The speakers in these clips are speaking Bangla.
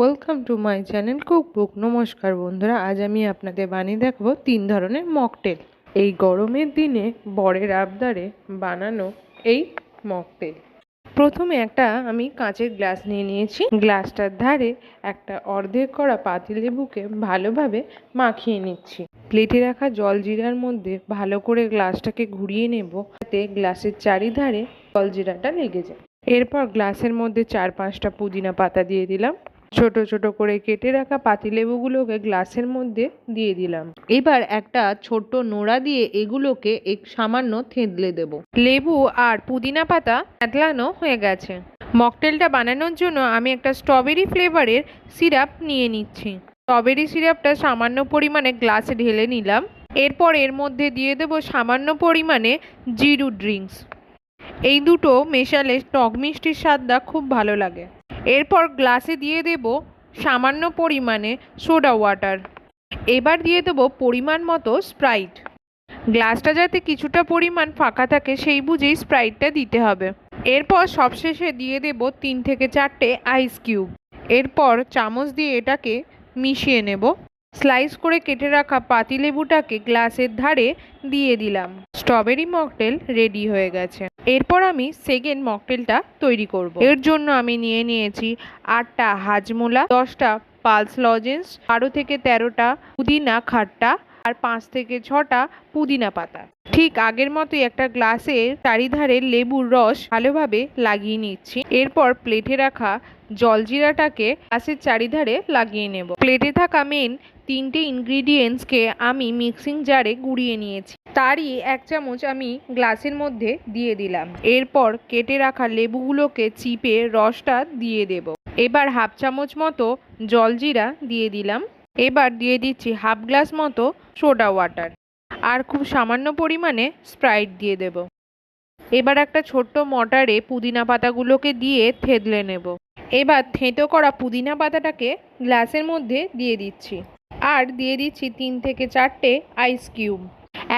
Welcome to my channel cookbook নমস্কার বন্ধুরা, আজ আমি আপনাদের বানিয়ে দেখাবো তিন ধরনের মকটেল। এই গরমের দিনে বরের আবদারে বানানো এই মকটেল। প্রথমে একটা আমি কাঁচের গ্লাস নিয়ে নিয়েছি। গ্লাসটার ধারে একটা অর্ধেক করা পাতিলেবুকে ভালোভাবে মাখিয়ে নিচ্ছি। প্লেটে রাখা জল জিরার মধ্যে ভালো করে গ্লাসটাকে ঘুরিয়ে নেব, যাতে গ্লাসের চারিধারে জল জিরাটা লেগে যায়। এরপর গ্লাসের মধ্যে চার পাঁচটা পুদিনা পাতা দিয়ে দিলাম। ছোট ছোট করে কেটে রাখা পাতিলেবুগুলোকে গ্লাসের মধ্যে দিয়ে দিলাম। এবার একটা ছোট্ট নোড়া দিয়ে এগুলোকে এক সামান্য থেঁতলে দেব। লেবু আর পুদিনা পাতা থেতলানো হয়ে গেছে। মকটেলটা বানানোর জন্য আমি একটা স্ট্রবেরি ফ্লেভারের সিরাপ নিয়ে নিচ্ছি। স্ট্রবেরি সিরাপটা সামান্য পরিমাণে গ্লাসে ঢেলে নিলাম। এরপর এর মধ্যে দিয়ে দেব সামান্য পরিমাণে জিরু ড্রিঙ্কস। এই দুটো মেশালে টক মিষ্টির স্বাদটা খুব ভালো লাগে। এরপর গ্লাসে দিয়ে দেব সামান্য পরিমাণে সোডা ওয়াটার। এবার দিয়ে দেবো পরিমাণ মতো স্প্রাইট। গ্লাসটা যাতে কিছুটা পরিমাণ ফাঁকা থাকে সেই বুঝেই স্প্রাইটটা দিতে হবে। এরপর সবশেষে দিয়ে দেব তিন থেকে চারটে আইস কিউব। এরপর চামচ দিয়ে এটাকে মিশিয়ে নেব। স্লাইস করে কেটে রাখা পাতিলেবুটাকে গ্লাসের ধারে দিয়ে দিলাম। স্ট্রবেরি মকটেল রেডি হয়ে গেছে। এরপর আমি সেকেন্ড মকটেলটা তৈরি করব। এর জন্য আমি নিয়ে নিয়েছি আটটা হাজমোলা, দশটা পালস লজেন্স, বারো থেকে তেরোটা পুদিনা খাট্টা আর পাঁচ থেকে ছটা পুদিনা পাতা। ঠিক আগের মতোই একটা গ্লাসের চারিধারে লেবুর রস ভালোভাবে লাগিয়ে নিচ্ছি। এরপর প্লেটে রাখা জলজিরাটাকে গ্লাসের চারিধারে লাগিয়ে নেব। প্লেটে থাকা মেন তিনটে ইনগ্রিডিয়েন্টসকে আমি মিক্সিং জারে গুঁড়িয়ে নিয়েছি। তারই এক চামচ আমি গ্লাসের মধ্যে দিয়ে দিলাম। এরপর কেটে রাখা লেবুগুলোকে চিপে রসটা দিয়ে দেব। এবার হাফ চামচ মতো জলজিরা দিয়ে দিলাম। এবার দিয়ে দিচ্ছি হাফ গ্লাস মতো সোডা ওয়াটার। আর খুব সামান্য পরিমাণে স্প্রাইট দিয়ে দেব। এবার একটা ছোট্ট মটারে পুদিনা পাতাগুলোকে দিয়ে থেতলে নেব। এবার থেঁতো করা পুদিনা পাতাটাকে গ্লাসের মধ্যে দিয়ে দিচ্ছি। আর দিয়ে দিচ্ছি তিন থেকে চারটে আইস কিউব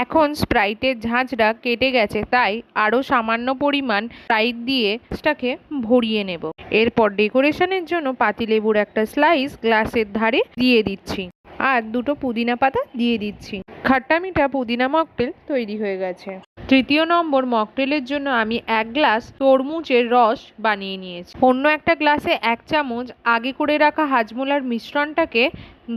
এখন স্প্রাইটের ঝাঁঝরা কেটে গেছে, তাই আরও সামান্য পরিমাণ স্প্রাইট দিয়ে সেটাকে ভরিয়ে নেব। এরপর ডেকোরেশনের জন্য পাতিলেবুর একটা স্লাইস গ্লাসের ধারে দিয়ে দিচ্ছি। আর দুটো পুদিনা পাতা দিয়ে দিচ্ছি। খাট্টা মিঠা পুদিনা মকটেল তৈরি হয়ে গেছে। তৃতীয় নম্বর মকটেলের জন্য আমি এক গ্লাস তরমুজের রস বানিয়ে নিয়েছি। অন্য একটা গ্লাসে এক চামচ আগে করে রাখা হাজমোলার মিশ্রণটাকে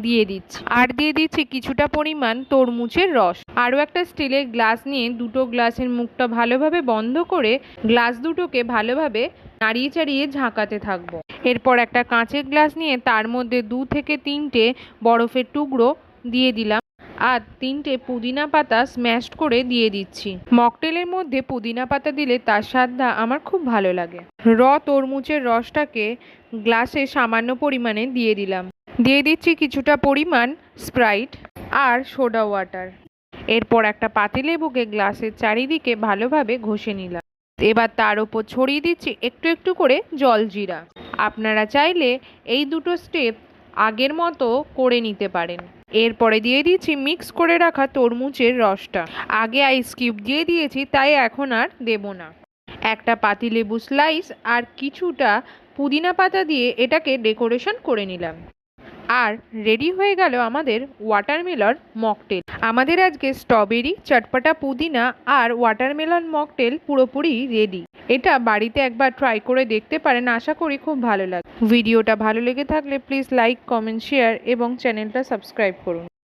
দিয়ে দিচ্ছি। আর দিয়ে দিচ্ছি কিছুটা পরিমাণ তরমুজের রস। আরও একটা স্টিলের গ্লাস নিয়ে দুটো গ্লাসের মুখটা ভালোভাবে বন্ধ করে গ্লাস দুটোকে ভালোভাবে নাড়িয়ে চাড়িয়ে ঝাঁকাতে থাকব। এরপর একটা কাঁচের গ্লাস নিয়ে তার মধ্যে দু থেকে তিনটে বরফের টুকরো দিয়ে দিলাম। আর তিনটে পুদিনা পাতা স্ম্যাশড করে দিয়ে দিচ্ছি। মকটেলের মধ্যে পুদিনা পাতা দিলে তার স্বাদটা আমার খুব ভালো লাগে। র তরমুজের রসটাকে গ্লাসে সামান্য পরিমাণে দিয়ে দিলাম। দিয়ে দিচ্ছি কিছুটা পরিমাণ স্প্রাইট আর সোডা ওয়াটার। এরপর একটা পাতিলেবুকে গ্লাসের চারিদিকে ভালোভাবে ঘষে নিলাম। এবার তার ওপর ছড়িয়ে দিচ্ছি একটু একটু করে জল জিরা। আপনারা চাইলে এই দুটো স্টেপ আগের মতো করে নিতে পারেন। এরপরে দিয়ে দিচ্ছি মিক্স করে রাখা তরমুজের রসটা। আগে আইস কিউব দিয়ে দিয়েছি, তাই এখন আর দেব না। একটা পাতিলেবু স্লাইস আর কিছুটা পুদিনা পাতা দিয়ে এটাকে ডেকোরেশন করে নিলাম। আর রেডি হয়ে গেল আমাদের ওয়াটারমেলন মকটেল আমাদের আজকে স্ট্রবেরি চটপটা, পুদিনা আর ওয়াটারমেলন মকটেল পুরোপুরি রেডি এটা বাড়িতে একবার ট্রাই করে দেখতে পারেন, আশা করি খুব ভালো লাগে ভিডিওটা ভালো লেগে থাকলে প্লিজ লাইক কমেন্ট শেয়ার এবং চ্যানেলটা সাবস্ক্রাইব করুন।